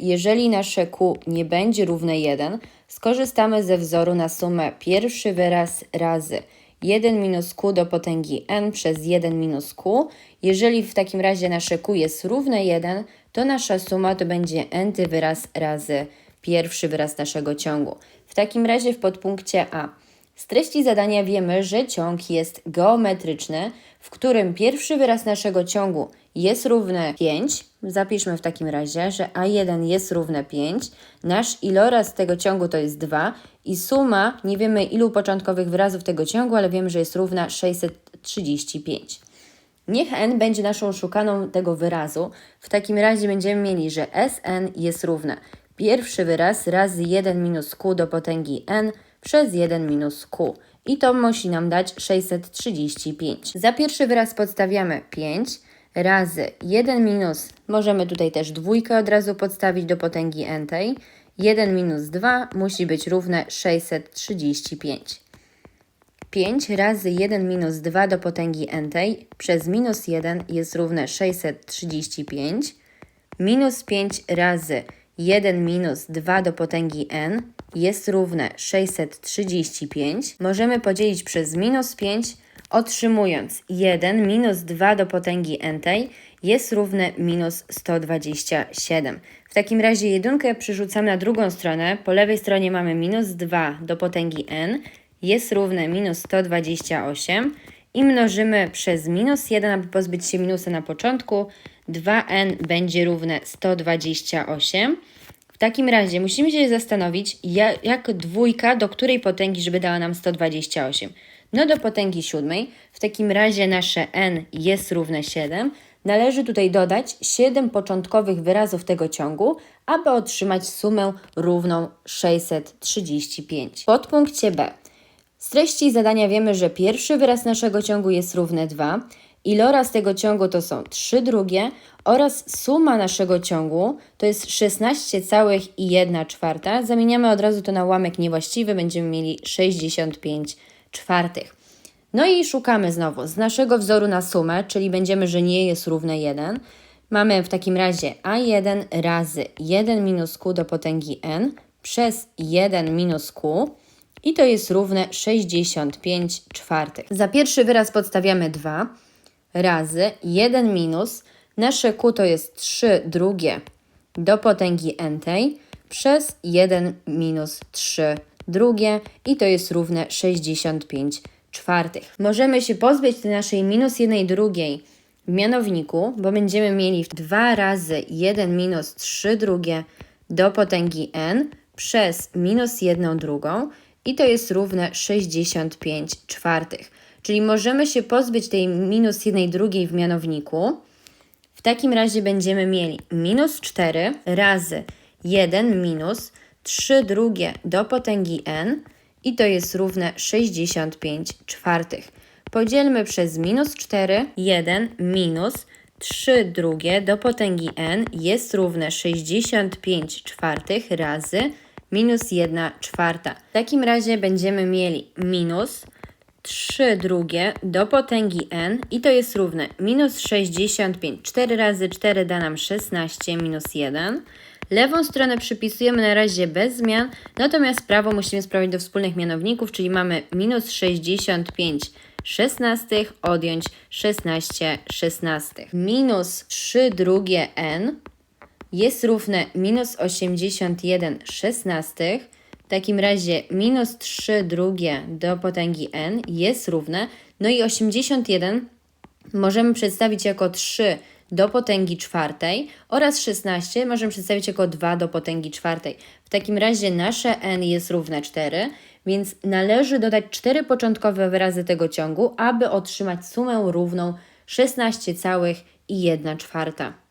Jeżeli nasze q nie będzie równe 1, skorzystamy ze wzoru na sumę pierwszy wyraz razy 1 minus q do potęgi n przez 1 minus q. Jeżeli w takim razie nasze q jest równe 1, to nasza suma to będzie n-ty wyraz razy pierwszy wyraz naszego ciągu. W takim razie w podpunkcie A. Z treści zadania wiemy, że ciąg jest geometryczny, w którym pierwszy wyraz naszego ciągu jest równy 5. Zapiszmy w takim razie, że A1 jest równe 5. Nasz iloraz tego ciągu to jest 2 i suma, nie wiemy ilu początkowych wyrazów tego ciągu, ale wiemy, że jest równa 635. Niech n będzie naszą szukaną tego wyrazu. W takim razie będziemy mieli, że Sn jest równe pierwszy wyraz razy 1 minus q do potęgi n przez 1 minus q. I to musi nam dać 635. Za pierwszy wyraz podstawiamy 5 razy 1 minus, możemy tutaj też dwójkę od razu podstawić do potęgi n tej. 1 minus 2 musi być równe 635. 5 razy 1 minus 2 do potęgi n tej przez minus 1 jest równe 635. Minus 5 razy 1 minus 2 do potęgi n jest równe 635. Możemy podzielić przez minus 5, otrzymując 1 minus 2 do potęgi n jest równe minus 127. W takim razie jedynkę przerzucamy na drugą stronę. Po lewej stronie mamy minus 2 do potęgi n jest równe minus 128 i mnożymy przez minus 1, aby pozbyć się minusa na początku. 2n będzie równe 128. W takim razie musimy się zastanowić, jak, dwójka do której potęgi, żeby dała nam 128. No do potęgi siódmej. W takim razie nasze n jest równe 7. Należy tutaj dodać 7 początkowych wyrazów tego ciągu, aby otrzymać sumę równą 635. W podpunkcie B. Z treści zadania wiemy, że pierwszy wyraz naszego ciągu jest równy 2, iloraz tego ciągu to są 3 drugie oraz suma naszego ciągu to jest 16,1 czwarta. Zamieniamy od razu to na łamek niewłaściwy, będziemy mieli 65 czwartych. No i szukamy znowu z naszego wzoru na sumę, czyli będziemy, że nie jest równe 1. Mamy w takim razie a1 razy 1 minus q do potęgi n przez 1 minus q i to jest równe 65 czwartych. Za pierwszy wyraz podstawiamy 2 razy 1 minus, nasze q to jest 3 drugie do potęgi n tej przez 1 minus 3 drugie i to jest równe 65 czwartych. Możemy się pozbyć tej naszej minus 1 drugiej w mianowniku, bo będziemy mieli 2 razy 1 minus 3 drugie do potęgi n przez minus 1 drugą i to jest równe 65 czwartych. Czyli możemy się pozbyć tej minus 1 drugiej w mianowniku. W takim razie będziemy mieli minus 4 razy 1 minus 3 drugie do potęgi n i to jest równe 65 czwartych. Podzielmy przez minus 4, 1 minus 3 drugie do potęgi n jest równe 65 czwartych razy minus 1 czwarta. W takim razie będziemy mieli minus 3 drugie do potęgi n i to jest równe minus 65. 4 razy 4 da nam 16 minus 1. Lewą stronę przypisujemy na razie bez zmian, natomiast prawo musimy sprawić do wspólnych mianowników, czyli mamy minus 65 szesnastych odjąć 16 szesnastych. Minus 3 drugie n jest równe minus 81 szesnastych. W takim razie minus 3 drugie do potęgi n jest równe, no i 81 możemy przedstawić jako 3 do potęgi czwartej oraz 16 możemy przedstawić jako 2 do potęgi czwartej. W takim razie nasze n jest równe 4, więc należy dodać 4 początkowe wyrazy tego ciągu, aby otrzymać sumę równą 16,1 czwarta.